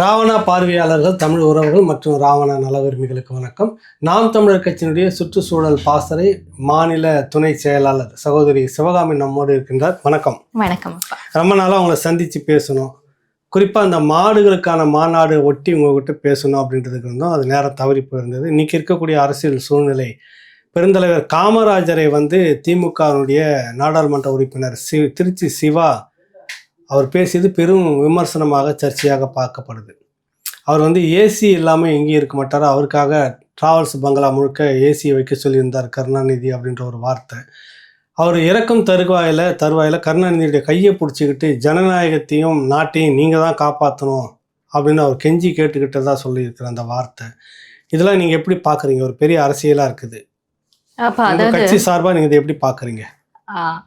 ராவணா பார்வையாளர்கள் தமிழ் உறவுகள் மற்றும் ராவண நலவிரும்பிகளுக்கு வணக்கம். நாம் தமிழர் கட்சியினுடைய சுற்றுச்சூழல் பாசறை மாநில துணை செயலாளர் சகோதரி சிவகாமி நம்மோடு இருக்கின்றார். வணக்கம். வணக்கம் ரொம்ப நாளாக அவங்கள சந்தித்து பேசணும். குறிப்பாக அந்த மாடுகளுக்கான மாநாடு ஒட்டி உங்ககிட்ட பேசணும் அப்படின்றதுக்கு இருந்தோம். அது நேரம் தவறி போயிருந்தது. இன்னைக்கு இருக்கக்கூடிய அரசியல் சூழ்நிலை பெருந்தலைவர் காமராஜரை வந்து திமுகவினுடைய நாடாளுமன்ற உறுப்பினர் சி திருச்சி சிவா அவர் பேசியது பெரும் விமர்சனமாக சர்ச்சையாக பார்க்கப்படுது. அவர் வந்து ஏசி இல்லாமல் எங்கேயும் இருக்க மாட்டார்? அவருக்காக டிராவல்ஸ் பங்களா முழுக்க ஏசியை வைக்க சொல்லியிருந்தார் கருணாநிதி அப்படின்ற ஒரு வார்த்தை. அவர் இறக்கும் தருவாயில் தருவாயில் கருணாநிதியுடைய கையை பிடிச்சிக்கிட்டு ஜனநாயகத்தையும் நாட்டையும் நீங்கள் தான் காப்பாற்றணும் அப்படின்னு அவர் கெஞ்சி கேட்டுக்கிட்டதா சொல்லியிருக்கிற அந்த வார்த்தை. இதெல்லாம் நீங்கள் எப்படி பார்க்குறீங்க ஒரு பெரிய அரசியலாக இருக்குது. கட்சி சார்பாக நீங்கள் இதை எப்படி பார்க்குறீங்க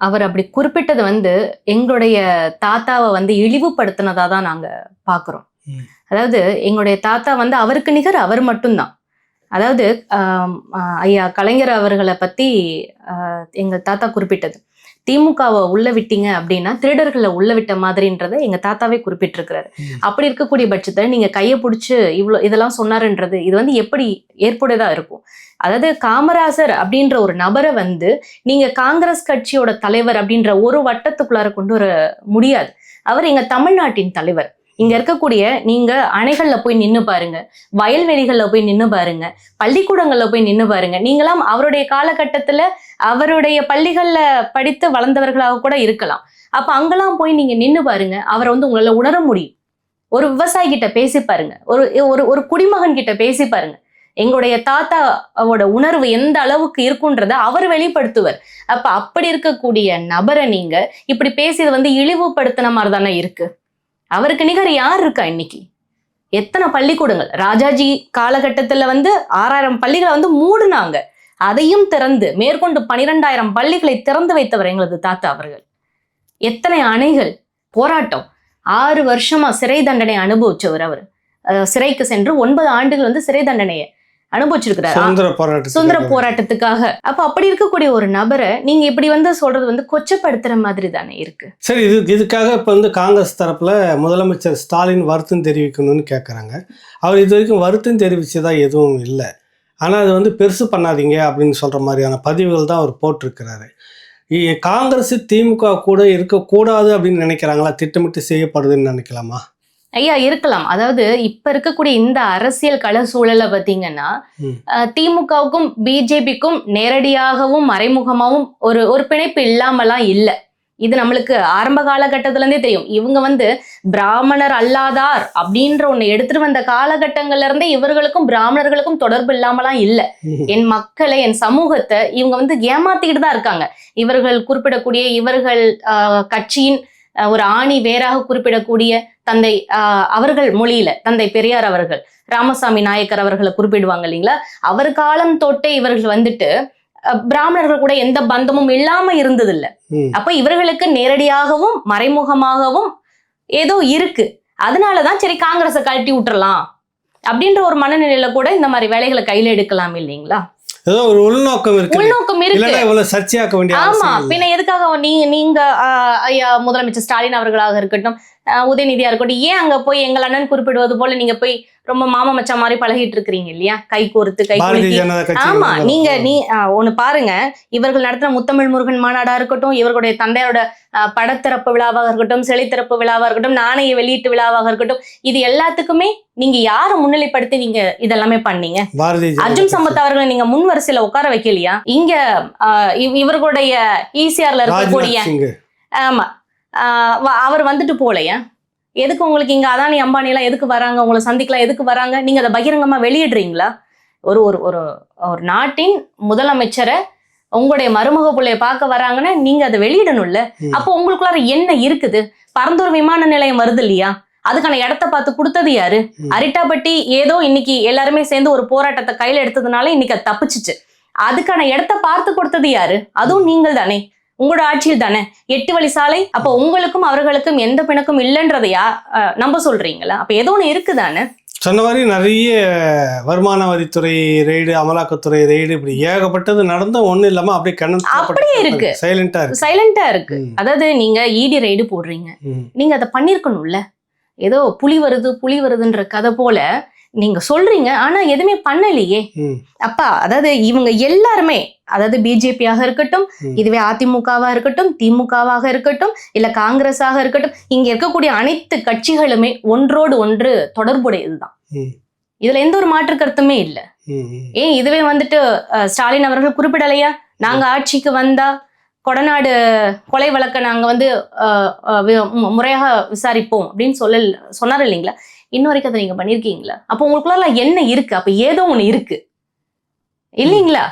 அவர் அப்படி குறிப்பிட்டது வந்து எங்களுடைய தாத்தாவை வந்து இழிவுபடுத்தினதா தான் நாங்க பாக்குறோம். ம். அதாவது எங்களுடைய தாத்தா வந்து அவருக்கு நிகர் அவர் மட்டும்தான். அதாவது ஐயா கலைஞர் அவர்களை பத்தி ஆ, எங்க தாத்தா குறிப்பிட்டது. திமுகவை உள்ள விட்டீங்க அப்படின்னா திருடர்களை உள்ள விட்ட மாதிரின்றதை எங்க தாத்தாவே குறிப்பிட்டிருக்கிறாரு. அப்படி இருக்கக்கூடிய பட்சத்துல நீங்க கையை பிடிச்சி இவ்வளோ இதெல்லாம் சொன்னாருன்றது இது வந்து எப்படி ஏற்புடையதா இருக்கும்? அதாவது காமராசர் அப்படின்ற ஒரு நபரை வந்து நீங்க காங்கிரஸ் கட்சியோட தலைவர் அப்படின்ற ஒரு வட்டத்துக்குள்ளார கொண்டு வர முடியாது. அவர் எங்க தமிழ்நாட்டின் தலைவர். இங்க இருக்கக்கூடிய நீங்க அணைகள்ல போய் நின்னு பாருங்க. வயல்வெளிகள்ல போய் நின்னு பாருங்க. பள்ளிக்கூடங்கள்ல போய் நின்னு பாருங்க. நீங்களாம் அவருடைய காலகட்டத்துல அவருடைய பள்ளிகள்ல படித்து வளர்ந்தவர்களாக கூட இருக்கலாம். அப்ப அங்கெல்லாம் போய் நீங்க நின்னு பாருங்க. அவரை வந்து உங்களால உணர முடியும். ஒரு விவசாயி கிட்ட பேசி பாருங்க. ஒரு ஒரு ஒரு குடிமகன் கிட்ட பேசி பாருங்க. எங்களுடைய தாத்தாவோட உணர்வு எந்த அளவுக்கு இருக்குன்றத அவர் வெளிப்படுத்துவர். அப்ப அப்படி இருக்கக்கூடிய நபரை நீங்க இப்படி பேசியது வந்து இழிவுபடுத்தின மாதிரி தானே இருக்கு. அவருக்கு நிகர் யார் இருக்கா இன்னைக்கு? எத்தனை பள்ளிக்கூடங்கள்? ராஜாஜி காலகட்டத்துல வந்து ஆறாயிரம் பள்ளிகளை வந்து மூடுனாங்க. அதையும் திறந்து மேற்கொண்டு பனிரெண்டாயிரம் பள்ளிகளை திறந்து வைத்தவர் எங்களது தாத்தா அவர்கள். எத்தனை அணைகள்? போராட்டம். ஆறு வருஷமா சிறை தண்டனை அனுபவிச்சவர் அவர். சிறைக்கு சென்று ஒன்பது ஆண்டுகள் வந்து சிறை தண்டனையை அனுபவிச்சிருக்கிறார்? சுதந்திர போராட்டத்தில் சுதந்திர போராட்டத்துக்காக. அப்ப அப்படி இருக்கக்கூடிய ஒரு நபரை நீங்க இப்படி வந்து சொல்றது வந்து கொச்சப்படுத்துற மாதிரி தானே இருக்கு? சரி இது இதுக்காக இப்போ வந்து காங்கிரஸ் தரப்பில் முதலமைச்சர் ஸ்டாலின் வருத்தம் தெரிவிக்கணும்னு கேட்குறாங்க அவர் இது வரைக்கும் வருத்தம் தெரிவிச்சதா எதுவும் இல்லை. ஆனால் அது வந்து பெருசு பண்ணாதீங்க அப்படின்னு சொல்கிற மாதிரியான பதிவுகள் தான் அவர் போட்டிருக்கிறாரு. காங்கிரஸ் திமுக கூட இருக்கக்கூடாது அப்படின்னு நினைக்கிறாங்களா? திட்டமிட்டு செய்யப்படுதுன்னு நினைக்கலாமா? ஐயா இருக்கலாம். அதாவது இப்ப இருக்கக்கூடிய இந்த அரசியல் கள சூழலை. அஹ், திமுகவுக்கும் பிஜேபிக்கும் நேரடியாகவும் மறைமுகமாகவும் ஒரு ஒரு பிணைப்பு இல்லாமலாம் இல்ல. இது நம்மளுக்கு ஆரம்ப காலகட்டத்துல இருந்தே தெரியும். இவங்க வந்து பிராமணர் அல்லாதார் அப்படின்ற ஒண்ணு எடுத்துட்டு வந்த காலகட்டங்கள்ல இருந்தே இவர்களுக்கும் பிராமணர்களுக்கும் தொடர்பு இல்லாமலாம் இல்ல. என் மக்களை என் சமூகத்தை இவங்க வந்து ஏமாத்திக்கிட்டு தான் இருக்காங்க. இவர்கள் குறிப்பிடக்கூடிய இவர்கள் கட்சியின் ஒரு ஆணி வேறாக குறிப்பிடக்கூடிய தந்தை அவர்கள் மொழியில தந்தை பெரியார் அவர்கள் ராமசாமி நாயக்கர் அவர்களை குறிப்பிடுவாங்க இல்லைங்களா? அவர் காலம் தொட்டே இவர்கள் வந்துட்டு பிராமணர்கள் கூட எந்த பந்தமும் இல்லாம இருந்ததில்ல. ம். அப்ப இவர்களுக்கு நேரடியாகவும் மறைமுகமாகவும் ஏதோ இருக்கு. அதனாலதான் சரி காங்கிரஸை கழட்டி விட்டுறலாம். அப்படின்ற ஒரு மனநிலையில கூட இந்த மாதிரி வேலைகளை கையில எடுக்கலாம் இல்லைங்களா? ஏதோ ஒரு உள்நோக்கம் இருக்கு. உள்நோக்கம் இருக்கு. இவ்வளவு சர்ச்சையாக்க வேண்டிய ஆமா. பின்ன எதுக்காக நீங்க நீங்க முதலமைச்சர் ஸ்டாலின் அவர்களாக இருக்கட்டும் உதயநிதியா இருக்கட்டும். ஏன் அங்க போய் எங்கள் அண்ணன் குறிப்பிடுவது போல நீங்க போய் ரொம்ப மாமா மச்சான் மாதிரி பழகிட்டு இருக்கிறீங்க இல்லையா? கை கோர்த்து கை ஆமா நீங்க நீ ஒண்ணு பாருங்க. இவர்கள் நடத்தின முத்தமிழ் முருகன் மாநாடா இருக்கட்டும் இவர்களுடைய தந்தையோட படத்திறப்பு விழாவாக இருக்கட்டும் சிலை திறப்பு விழாவாக இருக்கட்டும் நாணய வெளியீட்டு விழாவாக இருக்கட்டும் இது எல்லாத்துக்குமே நீங்க யாரை முன்னிலைப்படுத்தி நீங்க இதெல்லாமே பண்ணீங்க? அர்ஜுன். சம்பத் அவர்களை நீங்க முன் வரிசையில உட்கார வைக்கலையா? இங்க இவர்களுடைய ஈசிஆர்ல இருக்கக்கூடிய ராஜ்நாத் சிங் ஆமா அவர் வந்துட்டு போலையா? எதுக்கு உங்களுக்கு இங்க அதானி அம்பானி எல்லாம் எதுக்கு வராங்க? உங்களை சந்திக்கலாம் எதுக்கு வராங்க? நீங்க அதை பகிரங்கமா வெளியிடுறீங்களா? ஒரு ஒரு ஒரு ஒரு நாட்டின் முதலமைச்சரை உங்களுடைய மருமக பிள்ளைய பார்க்க வராங்கன்னா நீங்க அதை வெளியிடணும்ல. அப்போ உங்களுக்குள்ளார என்ன இருக்குது? பரந்தூர் விமான நிலையம் வருது இல்லையா? அதுக்கான இடத்த பார்த்து கொடுத்தது யாரு. அரிட்டாப்பட்டி ஏதோ இன்னைக்கு எல்லாருமே சேர்ந்து ஒரு போராட்டத்தை கையில எடுத்ததுனால இன்னைக்கு அது தப்பிச்சுச்சு. அதுக்கான இடத்த பார்த்து கொடுத்தது யாரு? அதுவும் நீங்கள் தானே உங்களோட ஆட்சியில் தானே? எட்டு வழி சாலை அப்ப உங்களுக்கும் அவர்களுக்கும் எந்த பிணக்கும் இல்லைன்றதையா நம்ப சொல்றீங்களா? அப்ப ஏதோ ஒண்ணு இருக்குதானே சொன்ன மாதிரி நிறைய வருமான வரித்துறை ரெய்டு அமலாக்கத்துறை ரெய்டு இப்படி ஏகப்பட்டது நடந்த ஒண்ணும் இல்லாம அப்படியே அப்படியே இருக்கு. கண்ணு சைலண்டா இருக்கு. சைலண்டா இருக்கு. அதாவது நீங்க இடி ரைடு போடுறீங்க. ம். நீங்க அதை பண்ணிருக்கணும்ல. ஏதோ புலி வருது புலி வருதுன்ற கதை போல நீங்க சொல்றீங்க ஆனா எதுவுமே பண்ணலையே. அப்பா அதாவது இவங்க எல்லாருமே அதாவது பிஜேபியாக இருக்கட்டும். இதுவே அதிமுகவா இருக்கட்டும் திமுகவாக இருக்கட்டும் இல்ல காங்கிரஸாக இருக்கட்டும் இங்க இருக்கக்கூடிய அனைத்து கட்சிகளுமே ஒன்றோடு ஒன்று தொடர்புடையதுதான். இதுல எந்த ஒரு மாற்று கருத்துமே இல்ல. ஏன் இதுவே வந்துட்டு ஸ்டாலின் அவர்கள் குறிப்பிடலையா? நாங்க ஆட்சிக்கு வந்தா கொடநாடு கொலை வழக்க நாங்க வந்து முறையாக விசாரிப்போம் அப்படின்னு சொல்ல சொன்னார் இல்லைங்களா? இன்ன வரைக்கும் அதை நீங்க பண்ணிருக்கீங்களா? அப்போ உங்களுக்குள்ள என்ன இருக்கு? அப்ப ஏதோ ஒண்ணு இருக்கு. இல்லைங்களா?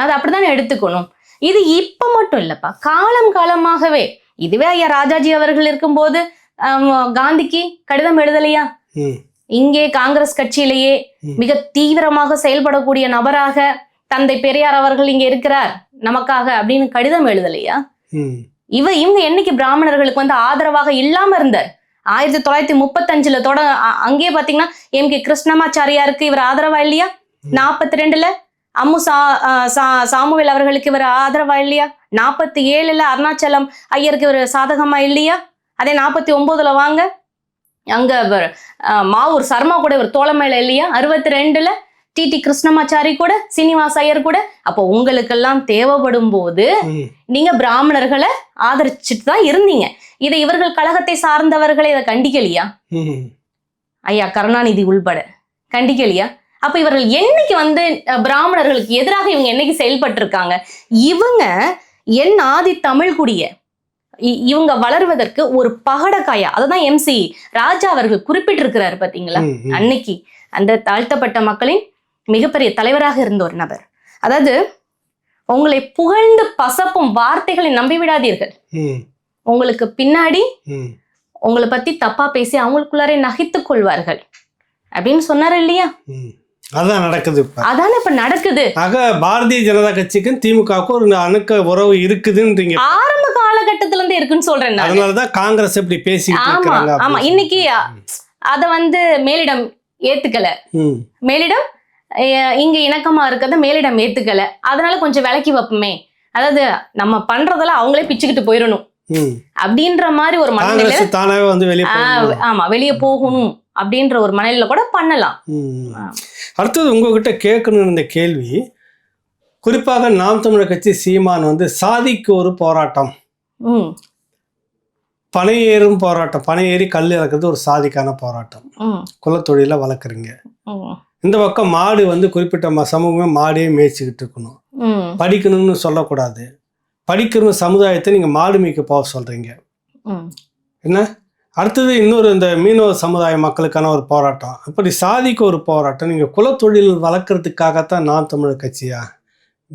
அது அப்படித்தானே எடுத்துக்கணும். இது இப்ப மட்டும் இல்லப்பா. காலம் காலமாகவே. இதுவே ஐயா ராஜாஜி அவர்கள் இருக்கும்போது காந்திக்கு கடிதம் எழுதலையா? இங்கே காங்கிரஸ் கட்சியிலேயே. மிக தீவிரமாக செயல்படக்கூடிய நபராக தந்தை பெரியார் அவர்கள் இங்க இருக்கிறார். நமக்காக அப்படின்னு கடிதம் எழுதலையா? இவ இவங்க என்னைக்கு பிராமணர்களுக்கு வந்து ஆதரவாக இல்லாம இருந்தார்? ஆயிரத்தி தொள்ளாயிரத்தி முப்பத்தஞ்சுல தொட அங்கேயே பாத்தீங்கன்னா எம் கே கிருஷ்ணமாச்சாரியாருக்கு இவர் ஆதரவா இல்லையா? நாற்பத்தி ரெண்டுல அம்மு சா சாமுவேல் அவர்களுக்கு இவர் ஆதரவா இல்லையா? நாற்பத்தி ஏழுல அருணாச்சலம் ஐயருக்கு இவர் சாதகமா இல்லையா? அதே நாற்பத்தி ஒன்பதுல வாங்க அங்க மாவூர் சர்மா கூட இவர் தோழமையில இல்லையா? அறுபத்தி ரெண்டுல டிடி கிருஷ்ணமாச்சாரி கூட சீனிவாச ஐயர் கூட அப்போ உங்களுக்கெல்லாம் தேவைப்படும் போது நீங்க பிராமணர்களை ஆதரிச்சுட்டு தான் இருந்தீங்க. இதை இவர்கள் கழகத்தை சார்ந்தவர்களை இதை கண்டிக்கலையா? ஐயா கருணாநிதி உள்பட. கண்டிக்கலையா? அப்ப இவர்கள் என்னைக்கு வந்து பிராமணர்களுக்கு எதிராக இவங்க என்னைக்கு செயல்பட்டு இருக்காங்க இவங்க என் ஆதி தமிழ்குடிய இவங்க வளர்வதற்கு ஒரு பகடக்காயா அதுதான் எம்சி ராஜா அவர்கள் குறிப்பிட்டிருக்கிறாரு பாத்தீங்களா. அன்னைக்கு அந்த தாழ்த்தப்பட்ட மக்களின் மிகப்பெரிய தலைவராக இருந்த ஒரு நபர். அதாவது உங்களை புகழ்ந்து பசப்பும் வார்த்தைகளை நம்பி விடாதீர்கள். உங்களுக்கு பின்னாடி உங்களை பத்தி தப்பா பேசி அவங்களுக்குள்ளாரே நகைத்துக் கொள்வார்கள். அப்படின்னு சொன்னாரு இல்லையா? அதான் நடக்குது அதானே இப்ப நடக்குது. ஆக பாரதிய ஜனதா கட்சிக்கும் திமுகவுக்கும் ஒரு அணுக்க உறவு இருக்குதுன்றீங்க. ஆரம்ப காலகட்டத்துல இருந்து இருக்குன்னு சொல்றேன் அதனாலதான் காங்கிரஸ் இப்படி பேசிக்கிட்டு ஆமா ஆமா. இன்னைக்கு. அத வந்து மேலிடம் ஏத்துக்கல. மேலிடம் இங்க இணக்கமா இருக்கிறத மேலிடம் ஏத்துக்கல. அதனால கொஞ்சம் விலக்கி வைப்போமே. அதாவது நம்ம பண்றதெல்லாம் அவங்களே பிச்சுக்கிட்டு போயிடணும். அப்படின்ற மாதிரி ஒரு மனநிலை தானாவே வந்து வெளியே. ஆமா வெளியே போகணும் அப்படின்ற ஒரு மனநிலையில கூட பண்ணலாம். அடுத்தது உங்ககிட்ட கேட்கணும் இருந்த கேள்வி குறிப்பாக நாம் தமிழர் கட்சி சீமான் வந்து சாதிக்கு ஒரு போராட்டம். ம். பனை ஏறும் போராட்டம். பனை ஏறி கல் இறக்குறது ஒரு சாதிக்கான போராட்டம். குலத்தொழில வளர்க்குறீங்க. இந்த பக்கம் மாடு வந்து குறிப்பிட்ட ம- சமூகமே மாடே மேய்ச்சிக்கிட்டு இருக்கணும். படிக்கணும்னு சொல்லக்கூடாது. படிக்கிற சமுதாயத்தை நீங்கள் மாடு மேய்க்க போக சொல்கிறீங்க என்ன? அடுத்தது இன்னொரு இந்த மீனவ சமுதாய மக்களுக்கான ஒரு போராட்டம். இப்படி சாதிக்கு ஒரு போராட்டம். நீங்கள் குலத்தொழில் வளர்க்குறதுக்காகத்தான் நான் தமிழர் கட்சியா?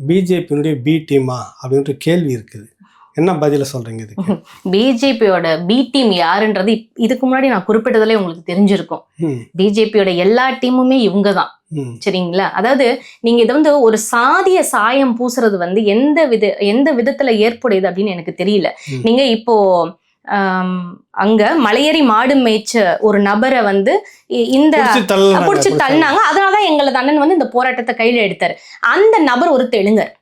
பிஜேபியினுடைய பி டீமா அப்படின்ற கேள்வி இருக்குது. என்ன பதில சொல்கிறீங்க இதுக்கு? பிஜேபியோட பி டீம் யாருன்றது இதுக்கு முன்னாடி நான் குறிப்பிட்டதுல உங்களுக்கு தெரிஞ்சிருக்கும். பிஜேபியோட எல்லா டீமுமே இவங்க தான் சரிங்களா? அதாவது நீங்க இதை வந்து ஒரு சாதிய சாயம் பூசுறது வந்து எந்த வித எந்த விதத்துல ஏற்புடையது அப்படின்னு எனக்கு தெரியல. நீங்க இப்போ அங்க மலையேறி மாடு மேய்ச்ச ஒரு நபரை வந்து இந்த பிடிச்சி தள்ளினாங்க அதனாலதான் எங்களது அண்ணன் வந்து இந்த போராட்டத்தை கையில எடுத்தாரு. அந்த நபர் ஒரு தெலுங்கர்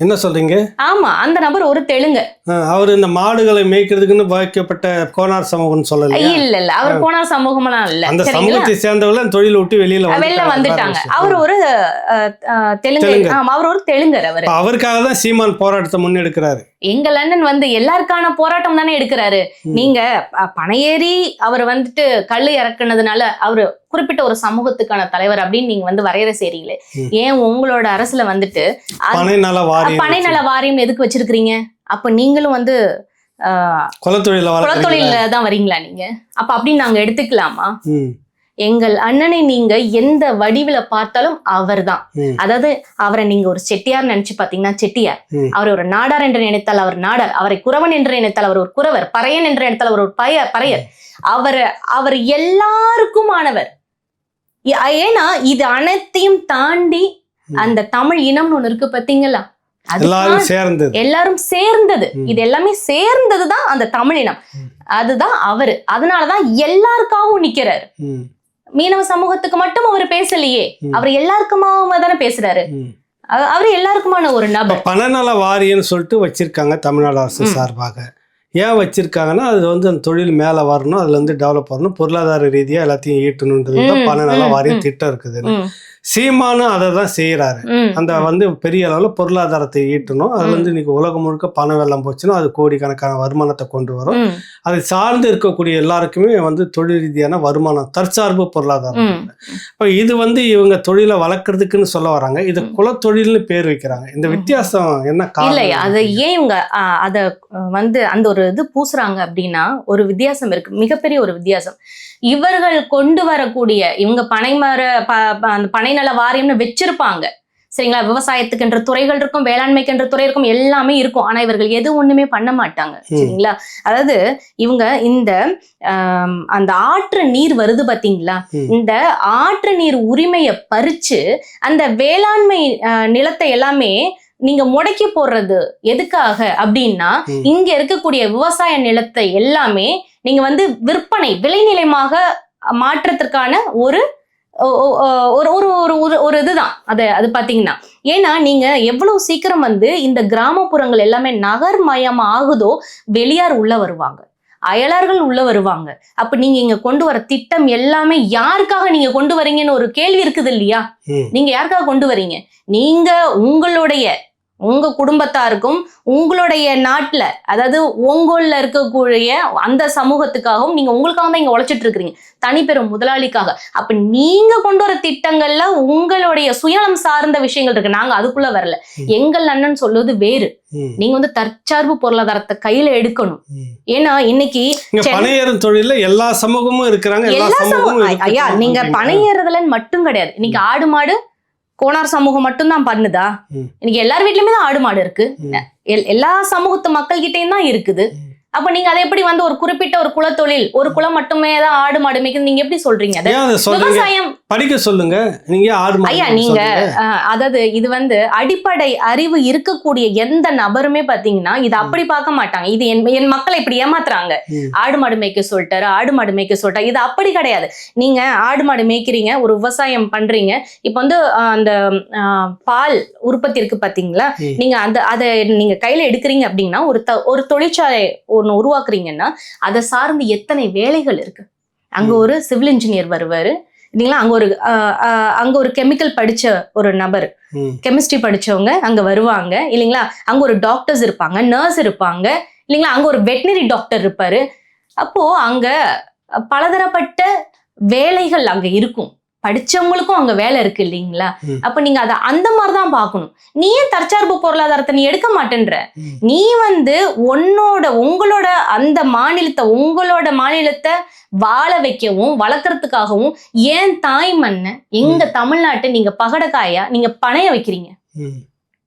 என்ன சொல்றீங்க? ஆமா அந்த நபர் ஒரு தெலுங்கு. அவர் இந்த மாடுகளை மேய்க்கிறதுக்குன்னு வைக்கப்பட்ட கோனார் சமூகம்னு சொல்லலையா? இல்ல இல்ல. அவர் போன சமூகம்லாம் இல்ல. அந்த சமூகத்தை சேர்ந்தவர்கள் தொழில் விட்டு வெளியில வெளில வந்துட்டாங்க. அவர் ஒரு தெலுங்கு. ஆமா அவர் ஒரு தெலுங்கர் அவர். அவருக்காக தான் சீமான் போராட்டத்தை முன்னெடுக்கிறாரு. எங்க லண்டன் வந்து எல்லாருக்கான போராட்டம் தானே எடுக்கிறாரு. நீங்க அஹ், பனையேறி அவர் வந்துட்டு கல்லு இறக்குனதுனால அவரு குறிப்பிட்ட ஒரு சமூகத்துக்கான தலைவர் அப்படின்னு நீங்க வந்து வரையறை செய்றீங்களே. ஏன் உங்களோட அரசுல வந்துட்டு பனை நல வாரியம் எதுக்கு வச்சிருக்கிறீங்க? அப்ப நீங்களும் வந்து குலத்தொழில தான் வரீங்களா நீங்க? அப்ப அப்படின்னு நாங்க எடுத்துக்கலாமா? எங்கள் அண்ணனை நீங்க எந்த வடிவில பார்த்தாலும் அவர்தான். ம். அதாவது அவரை நீங்க ஒரு செட்டியார் நினைச்சு பாத்தீங்கன்னா செட்டியார். அவர் ஒரு நாடார் என்று நினைத்தால் அவர் நாடார். அவரை குறவன் என்று நினைத்தால் அவர் ஒரு குறவர். பறையன் என்று நினைத்தால் அவர் ஒரு பய பறையர். அவர் அவர் எல்லாருக்குமானவர். ஏன்னா இது அனைத்தையும் தாண்டி. அந்த தமிழ் இனம்னு ஒண்ணு இருக்கு பாத்தீங்களா எல்லாரும் சேர்ந்தது. எல்லாரும் சேர்ந்தது. இது எல்லாமே சேர்ந்ததுதான் அந்த தமிழ் இனம் ம். அதுதான் அவரு. அதனாலதான் எல்லாருக்காகவும் நிக்கிறாரு. மீனவ சமூகத்துக்கு மட்டும் அவர் பேசலையே. அவர் எல்லாருக்குமாக தானே பேசுறாரு. அவர் எல்லாருக்குமான ஒரு நபர். பணநல வாரியம்னு சொல்லிட்டு வச்சிருக்காங்க தமிழ்நாடு அரசு. சார்பாக. ஏன் வச்சிருக்காங்கன்னா அது வந்து அந்த தொழில் மேலே வரணும் அதுல இருந்து டெவலப் வரணும் பொருளாதார ரீதியா எல்லாத்தையும் ஈட்டணுன்றது தான் ம், வாரியம். திட்டம் இருக்குது. சீமானும் அதை தான் செய்யறாரு அந்த வந்து பெரிய அளவில் பொருளாதாரத்தை ஈட்டணும். அதுல இருந்து இன்னைக்கு உலகம் முழுக்க பணம் வெள்ளம் போச்சுன்னா அது கோடிக்கணக்கான வருமானத்தை கொண்டு வரும். அதை சார்ந்து இருக்கக்கூடிய எல்லாருக்குமே வந்து தொழில் ரீதியான வருமானம் தற்சார்பு பொருளாதாரம். இப்போ இது வந்து இவங்க தொழிலை வளர்க்கறதுக்குன்னு சொல்ல வராங்க. இது குலத்தொழில்னு பேர் வைக்கிறாங்க. இந்த வித்தியாசம் என்ன காரணம் அதை ஏன் இவங்க அத வந்து அந்த ஒரு இது பூசுறாங்க அப்படின்னா ஒரு வித்தியாசம் இருக்கு. மிகப்பெரிய ஒரு வித்தியாசம். இவர்கள் கொண்டு வரக்கூடிய இவங்க பனைமர ப- ப- பனைநல வாரியம்னு வச்சிருப்பாங்க சரிங்களா விவசாயத்துக்குன்ற துறைகள் இருக்கும் வேளாண்மைக்குன்ற துறை இருக்கும் எல்லாமே இருக்கும் ஆனா இவர்கள் எது ஒண்ணுமே பண்ண மாட்டாங்க. சரிங்களா அதாவது இவங்க இந்த அந்த ஆற்று நீர் வருது பாத்தீங்களா. இந்த ஆற்று நீர் உரிமையை பறிச்சு அந்த வேளாண்மை நிலத்தை எல்லாமே நீங்க முடக்கி போடுறது எதுக்காக அப்படின்னா. இங்க இருக்கக்கூடிய விவசாய நிலத்தை எல்லாமே நீங்க வந்து விற்பனை விளைநிலமாக மாற்றத்திற்கான ஒரு ஒரு ஒரு ஒரு ஒரு ஒரு இதுதான். அது அது பாத்தீங்கன்னா ஏன்னா நீங்க எவ்வளவு சீக்கிரம் வந்து இந்த கிராமப்புறங்கள் எல்லாமே நகர்மயம் ஆகுதோ வெளியார் உள்ள வருவாங்க. அயலார்கள் உள்ள வருவாங்க. அப்ப நீங்க இங்க கொண்டு வர திட்டம் எல்லாமே யாருக்காக நீங்க கொண்டு வரீங்கன்னு ஒரு கேள்வி இருக்குது இல்லையா. நீங்க யாருக்காக கொண்டு வரீங்க? நீங்க உங்களுடைய உங்க குடும்பத்தாருக்கும் உங்களுடைய நாட்டுல அதாவது உங்கள்ல இருக்கக்கூடிய அந்த சமூகத்துக்காகவும் நீங்க உங்களுக்காக தான் இங்க உழைச்சிட்டு இருக்கிறீங்க. தனிப்பெரும் முதலாளிக்காக. அப்ப நீங்க கொண்டு வர திட்டங்கள்ல உங்களுடைய சுயநலம் சார்ந்த விஷயங்கள் இருக்கு. நாங்க அதுக்குள்ள வரல. எங்கள் அண்ணன் சொல்வது வேறு. நீங்க வந்து தற்சார்பு பொருளாதாரத்தை கையில எடுக்கணும். ஏன்னா இன்னைக்கு பனையேறும் தொழில்ல எல்லா சமூகமும் இருக்கிறாங்க எல்லா சமூகமும் சமூகம் ஐயா நீங்க ஏறுதலன்னு மட்டும் கிடையாது. இன்னைக்கு ஆடு மாடு கோனார் சமூகம் மட்டும்தான் பண்ணுதா. இன்னைக்கு எல்லார் வீட்லயுமே தான் ஆடு மாடு இருக்கு எல்லா சமூகத்து மக்கள் கிட்டயும் தான் இருக்குது. அப்ப நீங்க அதை எப்படி வந்து ஒரு குறிப்பிட்ட ஒரு குலத்தொழில் ஒரு குலம் மட்டுமே தான் ஆடு மாடு மேய்க்குது நீங்க எப்படி சொல்றீங்க விவசாயம் படிக்க சொல்லுங்க. நீங்க ஆடு ஐயா, மேய்க்க நீங்க அதாவது இது வந்து அடிப்படை அறிவு இருக்கக்கூடிய எந்த நபருமே பாத்தீங்கன்னா இது அப்படி பார்க்க மாட்டாங்க. இது என் என் மக்களை இப்படி ஏமாத்துறாங்க. ஆடு மாடு மேய்க்க சொல்லிட்டாரு ஆடு மாடு மேய்க்க சொல்லிட்டாரு இது அப்படி கிடையாது. நீங்க ஆடு மாடு மேய்க்கிறீங்க ஒரு விவசாயம் பண்றீங்க. இப்போ வந்து அந்த பால் உற்பத்தி இருக்கு பாத்தீங்களா. நீங்க அந்த அதை நீங்க கையில எடுக்கிறீங்க அப்படின்னா ஒரு ஒரு தொழிற்சாலை ஒன்று உருவாக்குறீங்கன்னா அதை சார்ந்து எத்தனை வேலைகள் இருக்கு? அங்க. ஒரு சிவில் இன்ஜினியர் வருவாரு. இல்லைங்களா? அங்க ஒரு அங்க ஒரு கெமிக்கல் படிச்ச ஒரு நபர். கெமிஸ்ட்ரி படிச்சவங்க அங்க வருவாங்க. இல்லைங்களா? அங்க ஒரு டாக்டர்ஸ் இருப்பாங்க நர்ஸ் இருப்பாங்க. இல்லைங்களா? அங்க ஒரு வெட்டினரி டாக்டர் இருப்பாரு. அப்போ அங்க பலதரப்பட்ட வேலைகள் அங்க இருக்கும். படிச்சவங்களுக்கும் அங்க வேலை இருக்கு இல்லைங்களா. அப்ப நீங்க அதை அந்த மாதிரி தான் பார்க்கணும் நீ ஏன் தற்சார்பு பொருளாதாரத்தை நீ எடுக்க மாட்டேன்ற. நீ வந்து உன்னோட உங்களோட அந்த மாநிலத்தை உங்களோட மாநிலத்தை வாழ வைக்கவும் வளர்க்கறதுக்காகவும் ஏன் தாய் மண்ணை எங்க தமிழ்நாட்டை நீங்க பகடக்காயா நீங்க பணைய வைக்கிறீங்க.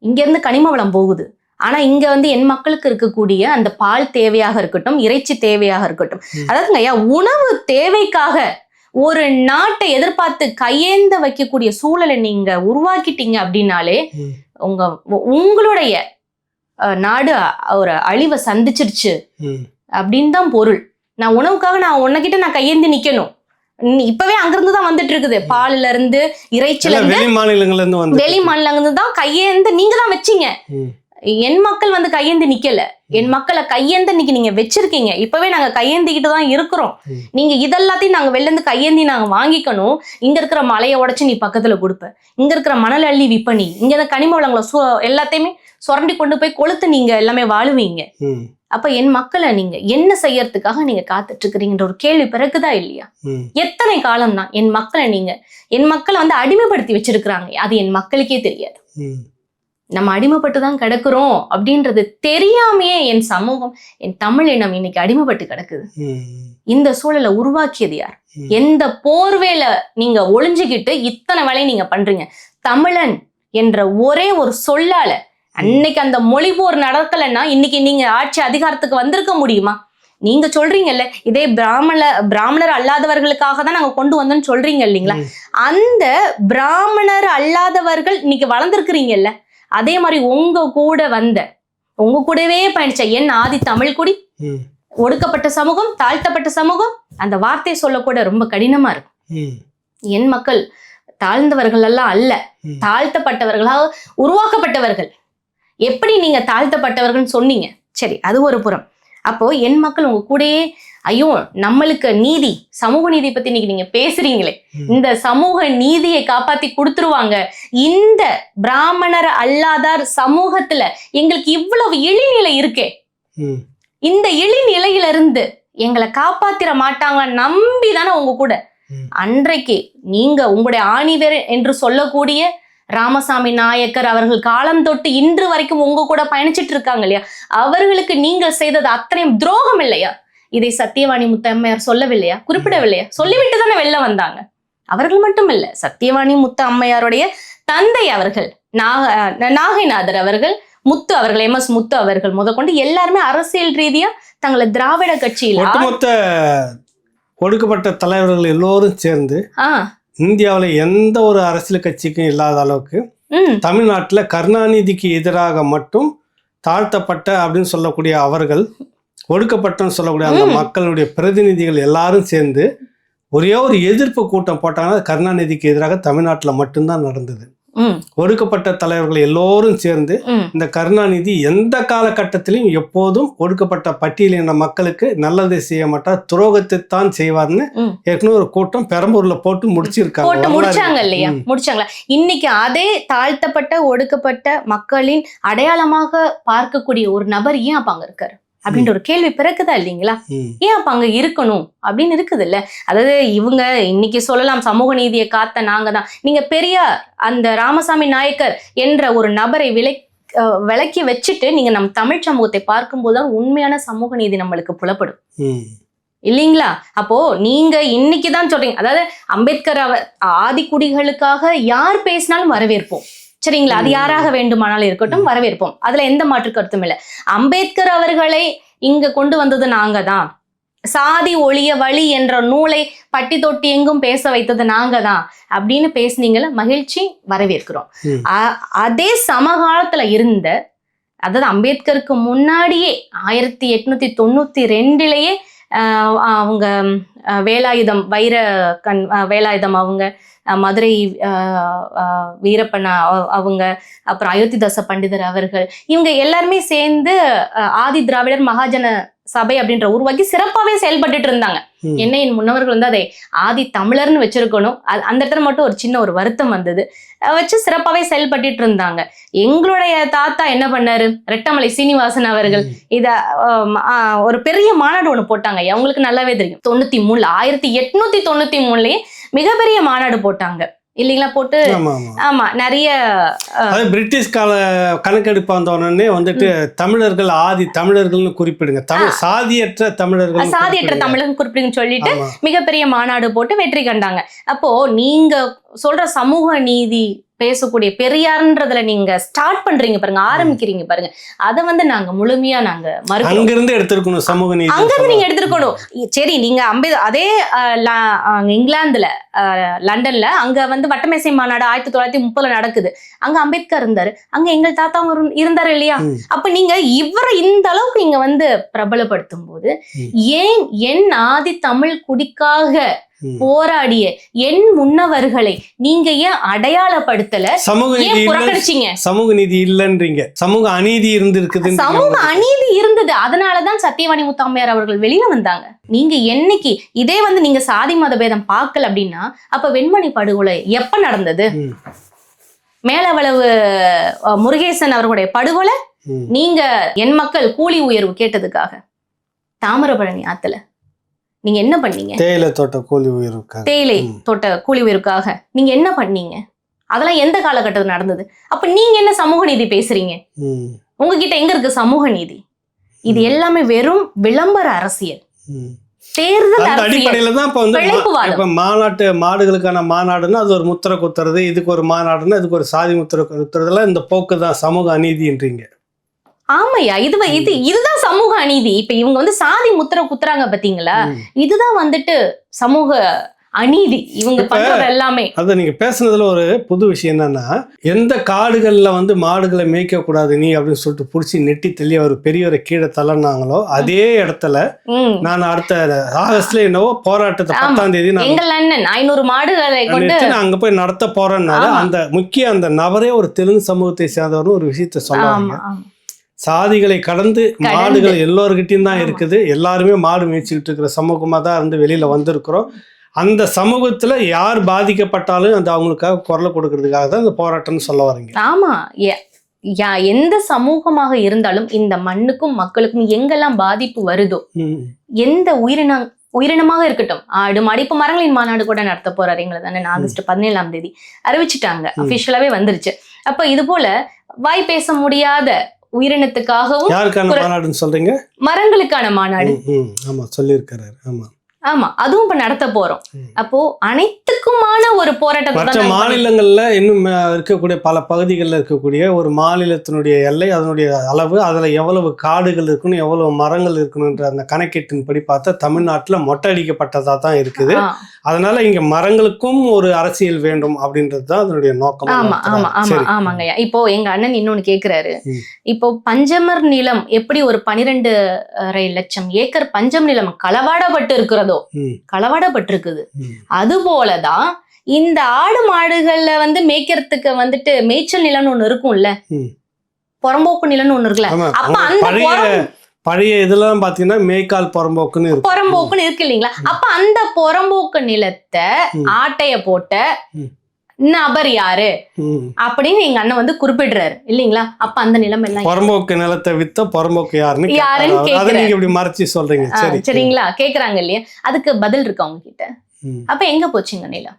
இங்க இருந்து கனிம வளம் போகுது ஆனா இங்க வந்து என் மக்களுக்கு இருக்கக்கூடிய அந்த பால் தேவையாக இருக்கட்டும் இறைச்சி தேவையாக இருக்கட்டும். அதாவதுங்க ஐயா உணவு தேவைக்காக ஒரு நாட்டை எதிர்பார்த்து கையேந்த வைக்கக்கூடிய சூழலை நீங்க உருவாக்கிட்டீங்க அப்படின்னாலே. உங்க உங்களுடைய நாடு ஒரு அழிவை சந்திச்சிருச்சு. அப்படின்னு தான் பொருள் நான் உணவுக்காக நான் உன்னகிட்ட நான் கையேந்தி நிக்கணும் இப்பவே அங்கிருந்து தான் வந்துட்டு இருக்குது பால்ல இருந்து இறைச்சில இருந்து வெளி மாநிலங்கள்ல இருந்து வெளி மாநிலங்க தான் கையேந்து நீங்க தான் வச்சீங்க. என் மக்கள் வந்து கையேந்து நிக்கல. என் மக்களை கையேந்த இன்னைக்கு நீங்க வச்சிருக்கீங்க. இப்பவே நாங்க கையேந்திக்கிட்டு தான் இருக்கிறோம். நீங்க இதெல்லாத்தையும் நாங்க வெளில இருந்து கையேந்தி நாங்க வாங்கிக்கணும். இங்க இருக்கிற மலையை உடைச்சு நீ பக்கத்துல கொடுப்ப. இங்க இருக்கிற மணல் அள்ளி விப்ப நீ. இங்க இருக்க கனிம வளங்களை சு எல்லாத்தையுமே சுரண்டி கொண்டு போய் கொளுத்து நீங்க எல்லாமே வாழுவீங்க. அப்ப என் மக்களை நீங்க என்ன செய்யறதுக்காக நீங்க காத்துட்டு இருக்கிறீங்கன்ற ஒரு கேள்வி பிறகுதா இல்லையா. எத்தனை காலம் தான் என் மக்களை நீங்க என் மக்களை வந்து அடிமைப்படுத்தி வச்சிருக்கிறாங்க. அது என் மக்களுக்கே தெரியாது. நம்ம அடிமைப்பட்டு தான் கிடக்குறோம் அப்படின்றது தெரியாமையே என் சமூகம் என் தமிழ் இனம் இன்னைக்கு அடிமைப்பட்டு கிடக்குது. இந்த சூழலை உருவாக்கியது யார். எந்த போர்வேல நீங்க ஒளிஞ்சுக்கிட்டு இத்தனை வேலையை நீங்க பண்றீங்க தமிழன் என்ற ஒரே ஒரு சொல்லால அன்னைக்கு அந்த மொழி போர் நடக்கலைன்னா இன்னைக்கு நீங்க ஆட்சி அதிகாரத்துக்கு வந்திருக்க முடியுமா நீங்க சொல்றீங்கல்ல இதே பிராமண பிராமணர் அல்லாதவர்களுக்காக தான் நாங்க கொண்டு வந்தோம்னு சொல்றீங்க இல்லைங்களா. அந்த பிராமணர் அல்லாதவர்கள் இன்னைக்கு வளர்ந்துருக்கிறீங்கல்ல அதே மாதிரி உங்க கூட வந்த உங்க கூடவே பயணிச்ச என் ஆதி தமிழ் குடி. ஒடுக்கப்பட்ட சமூகம் தாழ்த்தப்பட்ட சமூகம் அந்த வார்த்தை சொல்லக்கூட ரொம்ப கடினமா இருக்கும். என் மக்கள் தாழ்ந்தவர்கள் எல்லாம் அல்ல. தாழ்த்தப்பட்டவர்களாக உருவாக்கப்பட்டவர்கள் எப்படி நீங்க தாழ்த்தப்பட்டவர்கள்னு சொன்னீங்க சரி அது ஒரு புறம் அப்போ என் மக்கள் உங்க கூடயே ஐயோ நம்மளுக்கு நீதி சமூக நீதி பத்தி இன்னைக்கு நீங்க பேசுறீங்களே. இந்த சமூக நீதியை காப்பாத்தி கொடுத்துருவாங்க. இந்த பிராமணர் அல்லாதார் சமூகத்துல எங்களுக்கு இவ்வளவு இழிநிலை இருக்கே. இந்த இழிநிலையில இருந்து எங்களை காப்பாத்திர மாட்டாங்க நம்பி தானே உங்க கூட. அன்றைக்கு நீங்க உங்களுடைய ஆணிவர் என்று சொல்லக்கூடிய ராமசாமி நாயக்கர் அவர்கள் காலம் தொட்டு இன்று வரைக்கும் உங்க கூட பயணிச்சிட்டு இருக்காங்க இல்லையா? அவர்களுக்கு நீங்கள் செய்தது அத்தனையும் துரோகம் இல்லையா? இதை சத்தியவாணி முத்தம்மையார் சொல்லவில்லையா? குறிப்பிடவில்லையா? சொல்லிவிட்டு தானே வெளில வந்தாங்க. அவர்கள் மட்டும் இல்ல சத்தியவாணி முத்து அம்மையாருடைய தந்தை அவர்கள் நாக நாகைநாதர் அவர்கள் முத்து அவர்கள் எம் எஸ் முத்து அவர்கள் முதற்கொண்டு எல்லாருமே அரசியல் ரீதியா தங்களை திராவிட கட்சியில ஒட்டுமொத்த ஒடுக்கப்பட்ட தலைவர்கள் எல்லோரும் சேர்ந்து இந்தியாவில் எந்த ஒரு அரசியல் கட்சிக்கும் இல்லாத அளவுக்கு தமிழ்நாட்டில் கருணாநிதிக்கு எதிராக மட்டும் தாழ்த்தப்பட்ட அப்படின்னு சொல்லக்கூடிய அவர்கள் ஒடுக்கப்பட்டன்னு சொல்லக்கூடிய அந்த. மக்களுடைய பிரதிநிதிகள் எல்லாரும் சேர்ந்து ஒரே ஒரு எதிர்ப்பு கூட்டம் போட்டாங்கன்னா கருணாநிதிக்கு எதிராக தமிழ்நாட்டில் மட்டும்தான் நடந்தது ஒடுக்கப்பட்ட தலைவர்கள் எல்லோரும் சேர்ந்து இந்த கருணாநிதி எந்த காலகட்டத்திலும் எப்போதும் ஒடுக்கப்பட்ட பட்டியலின மக்களுக்கு நல்லதை செய்ய மாட்டார் துரோகத்தை தான் செய்வார்னு. ஏற்கனவே ஒரு கூட்டம் பெரம்பூர்ல போட்டு முடிச்சிருக்காங்க முடிச்சாங்க. இல்லையா. முடிச்சாங்களா இன்னைக்கு அதே தாழ்த்தப்பட்ட ஒடுக்கப்பட்ட மக்களின் அடையாளமாக பார்க்கக்கூடிய ஒரு நபர் ஏன் அப்ப அங்க இருக்காரு அப்படின்ற ஒரு கேள்வி பிறக்குதா இல்லைங்களா. ஏன் அப்ப அங்க இருக்கணும்? அப்படின்னு இருக்குது இல்ல அதாவது இவங்க இன்னைக்கு சொல்லலாம் சமூக நீதியை காத்த நாங்க தான். நீங்க பெரியார் அந்த ராமசாமி நாயக்கர் என்ற ஒரு நபரை விலை அஹ் விலக்கி வச்சுட்டு நீங்க நம்ம தமிழ் சமூகத்தை பார்க்கும்போது தான் உண்மையான சமூக நீதி நம்மளுக்கு புலப்படும். இல்லைங்களா? அப்போ நீங்க இன்னைக்கு தான் சொல்றீங்க. அதாவது அம்பேத்கர் அவர் ஆதிக்குடிகளுக்காக யார் பேசினாலும் வரவேற்போம். சரிங்களா? அது. யாராக வேண்டுமானாலும் இருக்கட்டும் வரவேற்போம். அதுல எந்த மாற்று கருத்தும் இல்லை. அம்பேத்கர் அவர்களை இங்க கொண்டு வந்தது நாங்க தான். சாதி ஒழிய வழி என்ற நூலை பட்டி தொட்டி எங்கும் பேச வைத்தது நாங்க தான். அப்படின்னு பேசுனீங்கள மகிழ்ச்சி வரவேற்கிறோம். அதே சமகாலத்துல இருந்த அதாவது அம்பேத்கருக்கு முன்னாடியே ஆயிரத்தி எட்நூத்தி தொண்ணூத்தி ரெண்டுலயே அவங்க வேலாயுதம் வைர கண் வேலாயுதம் அவங்க மதுரை ஆஹ் ஆஹ் வீரப்பன் அவ- அவங்க அப்புறம் அயோத்திதாச பண்டிதர் அவர்கள் இவங்க எல்லாருமே சேர்ந்து ஆதி திராவிடர் மகாஜன சபை அப்படின்ற உருவாக்கி சிறப்பாவே செயல்பட்டுட்டு இருந்தாங்க. என்ன என் முன்னவர்கள் வந்து அதை ஆதி தமிழர்னு வச்சிருக்கணும். அந்த இடத்துல மட்டும் ஒரு சின்ன ஒரு வருத்தம் வந்தது. வச்சு சிறப்பாவே செயல்பட்டுட்டு இருந்தாங்க. எங்களுடைய தாத்தா என்ன பண்ணாரு? ரெட்டமலை சீனிவாசன் அவர்கள் இத ஒரு பெரிய மாநாடு ஒண்ணு போட்டாங்க. ஐயா. உங்களுக்கு நல்லாவே தெரியும். தொண்ணூத்தி மூணுல ஆயிரத்தி எட்நூத்தி தொண்ணூத்தி மூணுலயே மிகப்பெரிய மாநாடு போட்டாங்க. இல்லைங்களா? போட்டு ஆமா நிறைய பிரிட்டிஷ் கால கணக்கெடுப்பு வந்த உடனே வந்துட்டு தமிழர்கள் ஆதி தமிழர்கள்னு குறிப்பிடுங்க. தமிழ் சாதியற்ற தமிழர்கள் சாதியற்ற தமிழகம் குறிப்பிடுன்னு சொல்லிட்டு மிகப்பெரிய மாநாடு போட்டு வெற்றி கண்டாங்க. அப்போ நீங்க சொல்ற சமூக நீதி பேசக்கூடிய பெரியார்ன்றதுல நீங்க ஸ்டார்ட் பண்றீங்க பாருங்க ஆரம்பிக்கிறீங்க பாருங்க. அதை வந்து நாங்க முழுமையா நாங்க மறுக்கிறோம். அங்கிருந்து எடுத்திருக்கணும் சமூக நீதி அங்கிருந்து நீங்க எடுத்துருக்கணும். சரி நீங்க அம்பே அதே அங்க இங்கிலாந்துல லண்டன்ல அங்க வந்து வட்டமேசை மாநாடு ஆயிரத்தி தொள்ளாயிரத்தி முப்பதுல நடக்குது. அங்க அம்பேத்கர் இருந்தாரு. அங்க எங்கள் தாத்தா இரு- இருந்தாரு இல்லையா. அப்ப நீங்க இவரை இந்த அளவுக்கு நீங்க வந்து பிரபலப்படுத்தும் போது. ஏன் என் ஆதி தமிழ் குடிக்காக. போராடிய என் முன்னவர்களை நீங்க ஏன் அடையாளப்படுத்தல? சமூக நீதி புறக்கணிச்சீங்க? சமூக நீதி இல்லைன்றீங்க. சமூக அநீதி இருந்திருக்குது சமூக அநீதி இருந்தது. அதனாலதான் சத்தியவாணி முத்தம்மையார் அவர்கள் வெளியில வந்தாங்க. நீங்க என்னைக்கு இதே வந்து நீங்க சாதி மத பேதம் பார்க்கல அப்படின்னா அப்ப வெண்மணி படுகொலை எப்ப நடந்தது. மேலவளவு முருகேசன் அவர்களுடைய படுகொலை. நீங்க என் மக்கள் கூலி உயர்வு கேட்டதுக்காக தாமிரபரணி ஆத்துல. நீங்க என்ன பண்ணீங்க? தேயிலை தோட்ட கூலி உயர்வுக்காக தேயிலை. தோட்ட கூலி உயர்வுக்காக நீங்க என்ன பண்ணீங்க? அதெல்லாம் எந்த காலகட்டத்தில் நடந்தது? அப்ப நீங்க என்ன சமூக நீதி பேசுறீங்க. உங்ககிட்ட எங்க இருக்கு சமூக நீதி? இது எல்லாமே வெறும் விளம்பர அரசியல். தேர்தல் அடிப்படையில தான் இப்ப வந்து. இப்ப மாநாட்டு மாடுகளுக்கான மாநாடுன்னா அது ஒரு முத்திரை குத்துறது இதுக்கு ஒரு மாநாடுன்னா இதுக்கு ஒரு சாதி முத்திரை குத்துறதுல இந்த போக்கு தான் சமூக அநீதின்றீங்க. ஆமையா? இது இது இதுதான் சமூக அநீதி. இப்ப இவங்க வந்து சாதி முத்திரை குத்துறாங்க பாத்தீங்களா. இதுதான் வந்துட்டு சமூக அநீதி. இவங்க பண்றது எல்லாமே. அது நீங்க பேசுனதுல ஒரு புது விஷயம் என்னன்னா எந்த காடுகள்ல வந்து மாடுகளை மேய்க்க கூடாது நீ அப்படின்னு சொல்லிட்டு புடிச்சு நெட்டி தள்ளி அவர் பெரியவரை கீழே தள்ளனாங்களோ அதே இடத்துல. நான் அடுத்த ஆகஸ்ட்ல என்னவோ போராட்டத்தை. பத்தாம் தேதி நான் ஐநூறு மாடுகளை கொண்டு அங்க போய் நடத்த போறேன்னால. அந்த முக்கிய அந்த நபரே ஒரு தெலுங்கு சமூகத்தை சேர்ந்தவர்னு ஒரு விஷயத்த சொல்லுவாங்க சாதிகளை கடந்து. மாடுகள் எல்லோருக்கிட்டையும் தான். இருக்குது எல்லாருமே மாடு மேய்ச்சிக்கிட்டு இருக்கிற சமூகமா தான் இருந்து வெளியில வந்திருக்கிறோம் அந்த சமூகத்துல யார் பாதிக்கப்பட்டாலும் அந்த அவங்களுக்காக குரல் கொடுக்கறதுக்காக தான் இந்த போராட்டம்னு சொல்ல வரீங்க ஆமா யா- எந்த சமூகமாக இருந்தாலும் இந்த மண்ணுக்கும் மக்களுக்கும் எங்கெல்லாம் பாதிப்பு வருதோ. எந்த உயிரின உயிரினமாக இருக்கட்டும் ஆடு மாடு இப்ப மரங்களின் மாநாடு கூட நடத்த போறாரு எங்களை தானே ஆகஸ்ட் பதினேழாம் தேதி அறிவிச்சிட்டாங்க. அபிஷியலாவே வந்துருச்சு அப்ப இது போல வாய் பேச முடியாத உயிரினத்துக்காகவும் யாருக்கான குரல்- மாநாடுன்னு சொல்றீங்க? மரங்களுக்கான மாநாடு. ஆமா சொல்லியிருக்கிறாரு. ஆமா. ஆமா அதுவும் இப்ப நடத்த போறோம். அப்போ அனைத்துக்குமான ஒரு மற்ற பண்ணி- மாநிலங்கள்ல இன்னும் இருக்கக்கூடிய பல பகுதிகளில் இருக்கக்கூடிய ஒரு மாநிலத்தினுடைய எல்லை அதனுடைய அளவு அதுல எவ்வளவு காடுகள் இருக்கணும் எவ்வளவு மரங்கள் இருக்கணுன்ற அந்த கணக்கீட்டின்படி பார்த்தா தமிழ்நாட்டுல மொட்டை அடிக்கப்பட்டதா தான் இருக்குது. அதனால இங்க மரங்களுக்கும் ஒரு அரசியல் வேண்டும் அப்படின்றது தான் அதனுடைய நோக்கம். ஆமா ஆமா ஆமா ஆமாங்கய்யா இப்போ எங்க அண்ணன் இன்னொன்னு கேக்குறாரு. இப்போ பஞ்சமர் நிலம் எப்படி ஒரு பனிரெண்டு லட்சம் ஏக்கர் பஞ்சம் நிலம் களவாடப்பட்டு இருக்கிறதோ ம். களவாடப்பட்டு இருக்குது அது போலதான் இந்த ஆடு மாடுகள்ல வந்து மேய்க்கிறதுக்கு வந்துட்டு மேய்ச்சல் நிலம்னு ஒண்ணு இருக்கும்ல. புறம்போக்கு நிலம்னு ஒண்ணு இருக்குல்ல அப்ப. அந்த பழைய இதெல்லாம் பாத்தீங்கன்னா மேய்க்கால் புறம்போக்குன்னு இருக்கும் புறம்போக்குன்னு இருக்கு இல்லைங்களா அப்ப அந்த புறம்போக்கு நிலத்தை. ஆட்டைய போட்ட. நபர் யாரு. அப்படின்னு எங்க அண்ணன் வந்து குறிப்பிடுறாரு. இல்லைங்களா? அப்ப அந்த நிலம் எல்லாம் புறம்போக்கு நிலத்தை வித்த புறம்போக்கு யாருன்னு யாருன்னு இப்படி மறைச்சு சொல்றீங்க. சரிங்களா? கேக்குறாங்க இல்லையா? அதுக்கு பதில் இருக்கு அவங்க கிட்ட. அப்ப எங்க போச்சுங்க நிலம்.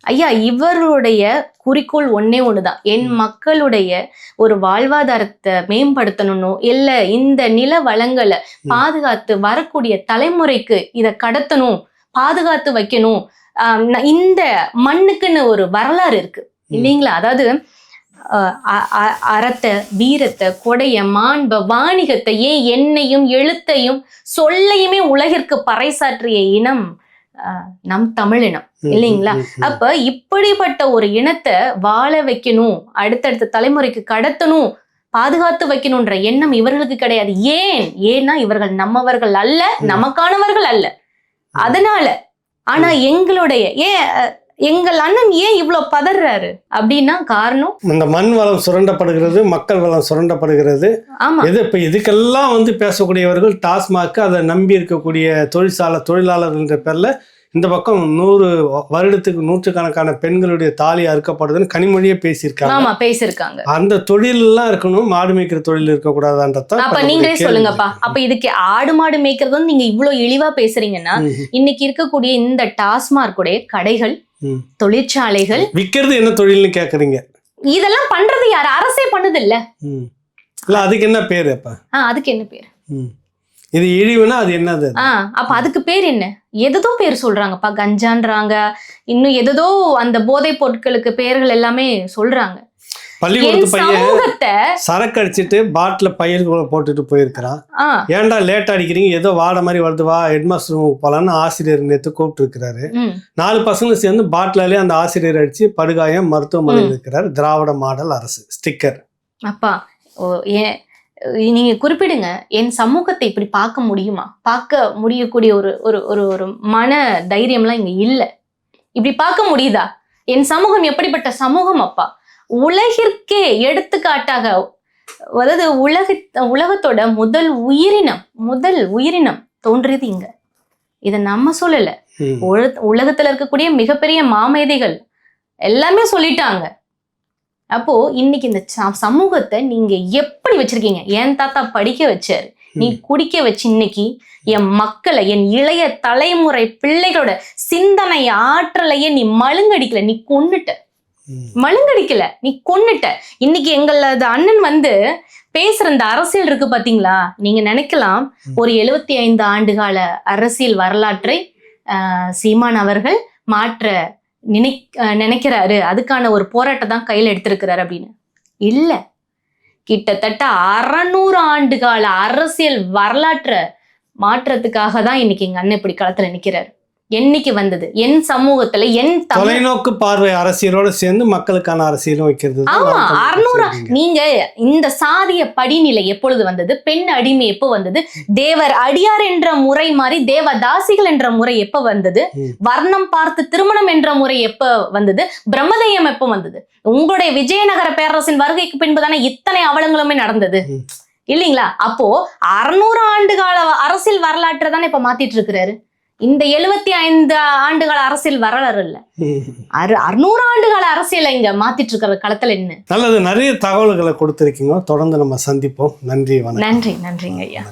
ஐயா இவருடைய குறிக்கோள் ஒன்னே ஒண்ணுதான். என் மக்களுடைய ஒரு வாழ்வாதாரத்தை மேம்படுத்தணும்னோ இல்ல இந்த நில வளங்களை பாதுகாத்து வரக்கூடிய தலைமுறைக்கு இத கடத்தணும் பாதுகாத்து வைக்கணும் இந்த மண்ணுக்குன்னு ஒரு வரலாறு இருக்கு. இல்லைங்களா? அதாவது அறத்தை வீரத்தை கொடைய மாண்ப வாணிகத்தை ஏன் எண்ணையும் எழுத்தையும் சொல்லையுமே உலகிற்கு பறைசாற்றிய இனம் நம் தமிழினம் ம். இல்லைங்களா? அப்ப இப்படிப்பட்ட ஒரு இனத்தை வாழ வைக்கணும் அடுத்தடுத்த தலைமுறைக்கு கடத்தணும் பாதுகாத்து வைக்கணும்ன்ற எண்ணம் இவர்களுக்கு கிடையாது. ஏன்? ஏன்னா இவர்கள் நம்மவர்கள் அல்ல நமக்கானவர்கள் அல்ல. அதனால ஆனா எங்களுடைய ஏன் எங்கள் அண்ணன் ஏன் இவ்வளவு பதறாரு? அப்படின்னா காரணம்? இந்த மண் வளம் சுரண்டப்படுகிறது மக்கள் வளம் சுரண்டப்படுகிறது. ஆமா. எது இப்ப இதுக்கெல்லாம் வந்து பேசக்கூடியவர்கள் டாஸ்மாக் அதை நம்பி இருக்கக்கூடிய தொழிற்சாலை தொழிலாளர்கள் என்ற பேர்ல இந்த பக்கம் நூறு வருடத்துக்கு நூற்றுக்கணக்கான பெண்களுடைய தாலி அறுக்கப்படுதுன்னு கனிமொழியே பேசியிருக்காங்க. ஆமா பேசியிருக்காங்க. அந்த தொழில் எல்லாம் இருக்கணும் மாடு மேய்க்கிற தொழில் இருக்கக்கூடாதுன்றதான் அப்ப நீங்களே சொல்லுங்கப்பா. அப்ப இதுக்கு ஆடு மாடு மேய்க்கிறது வந்து நீங்க இவ்வளவு இழிவா பேசுறீங்கன்னா இன்னைக்கு இருக்கக்கூடிய இந்த டாஸ்மார்க் உடைய கடைகள். தொழிற்சாலைகள் விக்கிறது என்ன தொழில்னு கேக்குறீங்க? இதெல்லாம் பண்றது யாரு? அரசே பண்ணுது இல்ல. இல்ல அதுக்கு என்ன பேரு அப்ப? அதுக்கு என்ன பேர். இது இழிவுனா அது என்னது? ஆஹ் அப்ப அதுக்கு பேர் என்ன? எதோ பேர் சொல்றாங்கப்பா கஞ்சான்றாங்க. இன்னும் எதோ அந்த போதைப் பொருட்களுக்கு பெயர்கள் எல்லாமே சொல்றாங்க. பள்ளிக்கூடத்து பையன் சரக்கு அடிச்சிட்டு பாட்டில் பையல்குள்ள போட்டுட்டு போயிருக்கிறான். ஏன்டா லேட் அடிக்கிறீங்க? ஏதோ வாட மாதிரி வருது வா ஹெட்மாஸ்டர் ரூமுக்கு போலான்னு ஆசிரியர் நேற்று கூப்பிட்டு இருக்கிறாரு நாலு பசங்க சேர்ந்து பாட்டிலாலே அந்த ஆசிரியர் அடிச்சு படுகாயம் மருத்துவமனையில் இருக்கிறார். திராவிட மாடல் அரசு. ஸ்டிக்கர். அப்பா ஓ, ஏன் நீங்க குறிப்பிடுங்க என் சமூகத்தை இப்படி பார்க்க முடியுமா? பார்க்க முடியக்கூடிய ஒரு ஒரு ஒரு ஒரு மன தைரியம்லாம் இங்க இல்ல. இப்படி பார்க்க முடியுதா? என் சமூகம் எப்படிப்பட்ட சமூகம் அப்பா? உலகிற்கே எடுத்துக்காட்டாக அதாவது உலக உலகத்தோட முதல் உயிரினம் முதல் உயிரினம் தோன்றியது இங்க. இதை நம்ம சொல்லல. உலகத்துல இருக்கக்கூடிய மிகப்பெரிய மாமேதைகள் எல்லாமே சொல்லிட்டாங்க. அப்போ இன்னைக்கு இந்த சமூகத்தை நீங்க எப்படி வச்சிருக்கீங்க? என் தாத்தா படிக்க வச்சாரு. நீ குடிக்க வச்சு இன்னைக்கு என் மக்களை என் இளைய தலைமுறை பிள்ளைகளோட சிந்தனை ஆற்றலையே நீ மழுங்கடிக்கல. நீ கொன்னுட்ட. ம். மழுங்கடிக்கல. நீ கொன்னுட்ட. இன்னைக்கு எங்களது அண்ணன் வந்து பேசுற இந்த அரசியல் இருக்கு பாத்தீங்களா? நீங்க நினைக்கலாம் ஒரு எழுபத்தி ஐந்து ஆண்டு கால அரசியல் வரலாற்றை ஆஹ், சீமான் அவர்கள் மாற்ற நினை நினைக்கிறாரு. அதுக்கான ஒரு போராட்டம் தான் கையில் எடுத்திருக்கிறாரு அப்படின்னு. இல்லை. கிட்டத்தட்ட அறநூறு ஆண்டு கால அரசியல் வரலாற்றை மாற்றத்துக்காக தான் இன்னைக்கு எங்கள் அண்ணன் இப்படி களத்தில் நிற்கிறாரு என்னைக்கு வந்தது? என் சமூகத்துல என் தொலைநோக்கு பார்வை அரசியலோட சேர்ந்து மக்களுக்கான அரசியலும் வைக்கிறது ஆமா, அறுநூறு. நீங்க இந்த சாதிய படிநிலை எப்பொழுது வந்தது? பெண் அடிமை எப்போ வந்தது? தேவர் அடியார் என்ற முறை மாறி தேவதாசிகள் என்ற முறை எப்ப வந்தது. வர்ணம் பார்த்து திருமணம் என்ற முறை எப்ப வந்தது? பிரம்மதயம் எப்ப வந்தது? உங்களுடைய விஜயநகர பேரரசின் வருகைக்கு பின்பு தானே இத்தனை அவலங்களுமே நடந்தது. இல்லைங்களா? அப்போ அறுநூறு ஆண்டு கால அரசியல் வரலாற்றை தானே இப்ப மாத்திட்டு இருக்கிறாரு. இந்த எழுபத்தி ஐந்து ஆண்டுகால அரசியல் வரலாறு இல்ல. அறு அறுநூறு ஆண்டுகால அரசியலை இங்க மாத்திட்டு இருக்கிற களத்துல என்ன நல்லது நிறைய தகவல்களை கொடுத்துருக்கீங்க. தொடர்ந்து நம்ம சந்திப்போம். நன்றி நன்றி நன்றிங்க ஐயா.